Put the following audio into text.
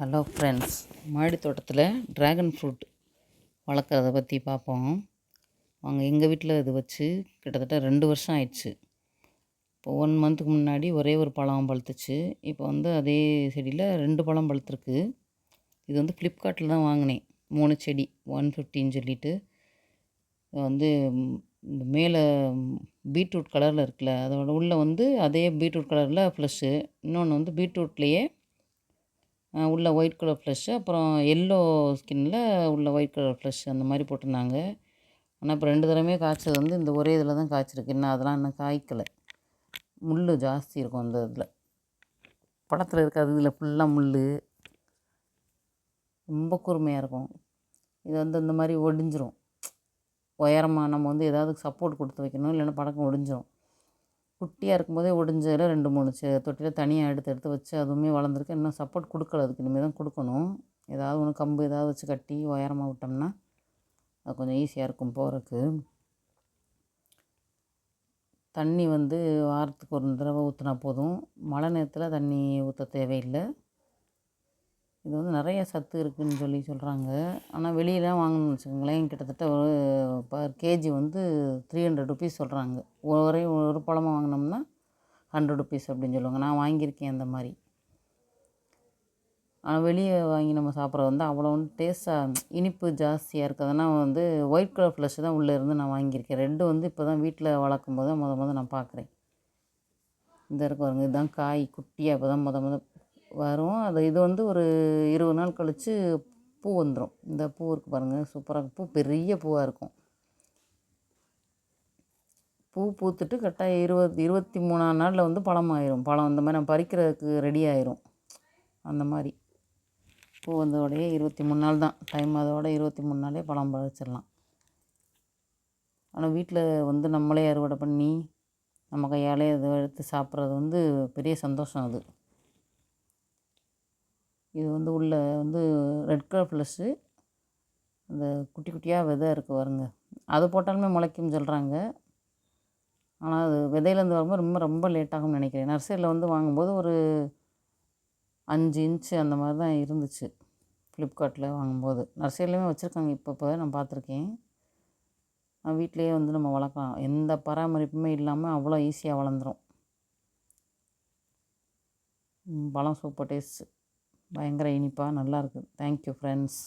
Hello friends மாடி தோட்டத்தில் dragon fruit வளர்க்குறத பற்றி பார்ப்போம். அவங்க எங்கள் வீட்டில் இது வச்சு கிட்டத்தட்ட ரெண்டு வருஷம் ஆயிடுச்சு. இப்போ ஒன் மந்த்துக்கு முன்னாடி ஒரே ஒரு பழம் பழுத்துச்சு. இப்போ வந்து அதே செடியில் ரெண்டு பழம் பழுத்துருக்கு. இது வந்து ஃப்ளிப்கார்ட்டில் தான் வாங்கினேன். மூணு செடி ஒன் ஃபிஃப்டின்னு சொல்லிட்டு. வந்து இந்த மேலே பீட்ரூட் கலரில் இருக்குல்ல அதோட உள்ளே வந்து அதே பீட்ரூட் கலரில் ஃப்ளஷ்ஷு இன்னொன்று வந்து பீட்ரூட்லேயே உள்ள ஒயிட் கலர் ஃப்ளஷ்ஷு அப்புறம் எல்லோ ஸ்கின்னில் உள்ள ஒயிட் கலர் ஃப்ளஷ் அந்த மாதிரி போட்டிருந்தாங்க. ஆனால் இப்போ ரெண்டு தடவையுமே காய்ச்சது வந்து இந்த ஒரே இதில் தான் காய்ச்சிருக்கு. இன்னும் அதெல்லாம் இன்னும் காய்க்கலை. முள் ஜாஸ்தி இருக்கும் அந்த இதில். படத்தில் இருக்காது இதில் ஃபுல்லாக முள் ரொம்ப கூர்மையாக இருக்கும். இது வந்து இந்த மாதிரி ஒடிஞ்சிரும். உயரமாக நம்ம வந்து ஏதாவது சப்போர்ட் கொடுத்து வைக்கணும் இல்லைன்னா படக்கம் ஒடிஞ்சிரும். குட்டியாக இருக்கும்போதே ஒடிஞ்சதில் ரெண்டு மூணு செ தொட்டியில் தனியாக எடுத்து எடுத்து வச்சு அதுவுமே வளர்ந்துருக்கு. இன்னும் சப்போர்ட் கொடுக்கல. அதுக்கு இனிமேல் தான் கொடுக்கணும். ஏதாவது ஒன்று கம்பு ஏதாவது வச்சு கட்டி உயரமாக விட்டோம்னா அது கொஞ்சம் ஈஸியாக இருக்கும் போகிறதுக்கு தண்ணி வந்து வாரத்துக்கு ஒரு தடவை ஊற்றினா போதும். மழை நேரத்தில் தண்ணி ஊற்ற தேவையில்லை. இது வந்து நிறைய சத்து இருக்குதுன்னு சொல்லி சொல்கிறாங்க ஆனால் வெளியெலாம் வாங்கணும்னு வச்சுக்கோங்களேன் கிட்டத்தட்ட ஒரு பர் கேஜி வந்து த்ரீ ஹண்ட்ரட் ருபீஸ் சொல்கிறாங்க ஒரே ஒரு பழமாக வாங்கினோம்னா ஹண்ட்ரட் ருபீஸ் அப்படின்னு சொல்லுவாங்க. நான் வாங்கியிருக்கேன் அந்த மாதிரி. ஆனால் வெளியே வாங்கி நம்ம சாப்பிட்றது வந்து அவ்வளோ வந்து டேஸ்ட்டாக இனிப்பு ஜாஸ்தியாக இருக்கிறதுனா வந்து ஒயிட் கலர் ஃப்ளஷ் தான் உள்ளே இருந்து நான் வாங்கியிருக்கேன். ரெட்டு வந்து இப்போ தான் வீட்டில் வளர்க்கும் போது தான் முத முத நான் பார்க்குறேன் இந்த இருக்க பாருங்க இதுதான் காய் குட்டியாக இப்போ தான் முத முத வரும். அது இது வந்து ஒரு இருபது நாள் கழித்து பூ வந்துடும் இந்த பூ இருக்குது பாருங்கள் சூப்பராக பூ பெரிய பூவாக இருக்கும். பூ பூத்துட்டு கரெக்டாக இருபது இருபத்தி மூணாம் நாளில் வந்து பழம் ஆயிரும். பழம் அந்த மாதிரி நம்ம பறிக்கிறதுக்கு ரெடி ஆயிரும். அந்த மாதிரி. பூ வந்தோடய இருபத்தி மூணு நாள் தான். டைம் அதோட இருபத்தி மூணு நாளே பழம் பறிச்சிடலாம். ஆனால் வீட்டில் வந்து நம்மளே அறுவடை பண்ணி நம்ம கையாலே அதை எடுத்து சாப்பிட்றது வந்து பெரிய சந்தோஷம் அது. இது வந்து உள்ளே வந்து ரெட் கலர் ப்ளஸ்ஸு அந்த குட்டி குட்டியாக விதை இருக்குது வருங்க அது போட்டாலுமே முளைக்கும்னு சொல்கிறாங்க ஆனால் அது விதையிலேருந்து வரும்போது ரொம்ப ரொம்ப லேட் ஆகும்னு நினைக்கிறேன். நர்சரியில் வந்து வாங்கும்போது ஒரு அஞ்சு இன்ச்சு அந்த மாதிரி தான் இருந்துச்சு. ஃப்ளிப்கார்ட்டில் வாங்கும்போது. நர்சரியிலையுமே வச்சுருக்காங்க இப்போ இப்போ நான் பார்த்துருக்கேன். வீட்டிலையே வந்து நம்ம வளர்க்கலாம். எந்த பராமரிப்புமே இல்லாமல் அவ்வளோ ஈஸியாக வளர்ந்துடும் பழம் சூப்பர் டேஸ்ட்டு பயங்கர இனிப்பாக நல்லாயிருக்கு தேங்க்யூ ஃப்ரெண்ட்ஸ்